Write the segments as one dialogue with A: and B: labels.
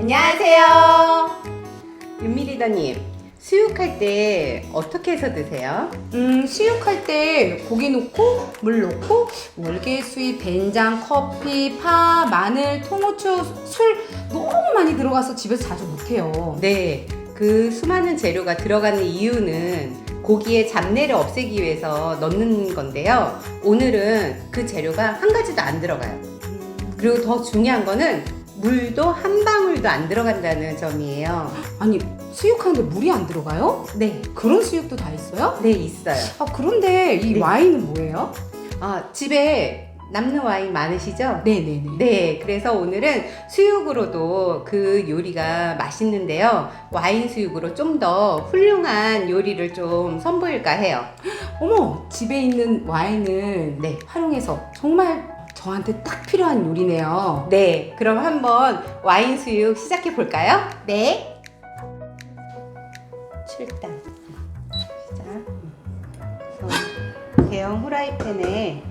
A: 안녕하세요. 윤미리더님, 수육할 때 어떻게 해서 드세요?
B: 음, 수육할 때 고기 넣고 물 넣고 월계수잎, 된장, 커피, 파, 마늘, 통후추, 술 너무 많이 들어가서 집에서 자주 못해요.
A: 네, 그 수많은 재료가 들어가는 이유는 고기의 잡내를 없애기 위해서 넣는 건데요. 오늘은 그 재료가 한 가지도 안 들어가요. 그리고 더 중요한 거는 물도 한 방울도 안 들어간다는 점이에요.
B: 아니 수육하는데 물이 안 들어가요?
A: 네,
B: 그런 수육도 다 있어요?
A: 네, 있어요.
B: 아 그런데 이
A: 네.
B: 와인은 뭐예요?
A: 아, 집에 남는 와인 많으시죠?
B: 네네네.
A: 네, 그래서 오늘은 수육으로도 그 요리가 맛있는데요. 와인 수육으로 좀 더 훌륭한 요리를 좀 선보일까 해요.
B: 어머 집에 있는 와인을
A: 네.
B: 활용해서 정말 저한테 딱 필요한 요리네요.
A: 네, 그럼 한번 와인 수육 시작해 볼까요?
B: 네.
A: 7단. 시작. 대형 후라이팬에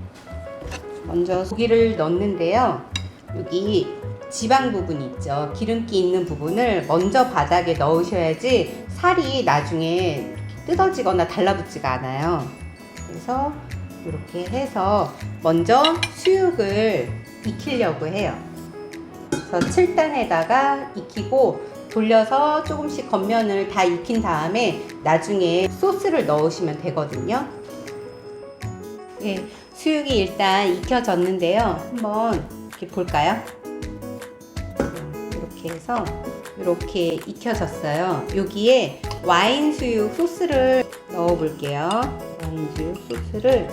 A: 먼저 고기를 넣는데요. 여기 지방 부분 있죠. 기름기 있는 부분을 먼저 바닥에 넣으셔야지 살이 나중에 뜯어지거나 달라붙지가 않아요. 그래서 이렇게 해서 먼저 수육을 익히려고 해요. 그래서 7단에다가 익히고 돌려서 조금씩 겉면을 다 익힌 다음에 나중에 소스를 넣으시면 되거든요. 예, 수육이 일단 익혀졌는데요. 한번 이렇게 볼까요? 이렇게 해서 이렇게 익혀졌어요. 여기에 와인 수육 소스를 넣어 볼게요. 와인 수육 소스를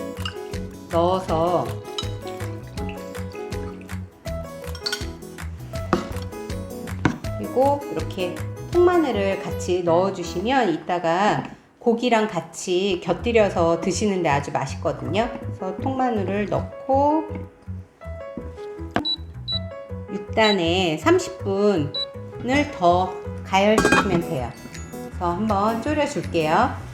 A: 넣어서 그리고 이렇게 통마늘을 같이 넣어주시면 이따가 고기랑 같이 곁들여서 드시는데 아주 맛있거든요. 그래서 통마늘을 넣고 6단에 30분을 더 가열시키면 돼요. 그래서 한번 졸여줄게요.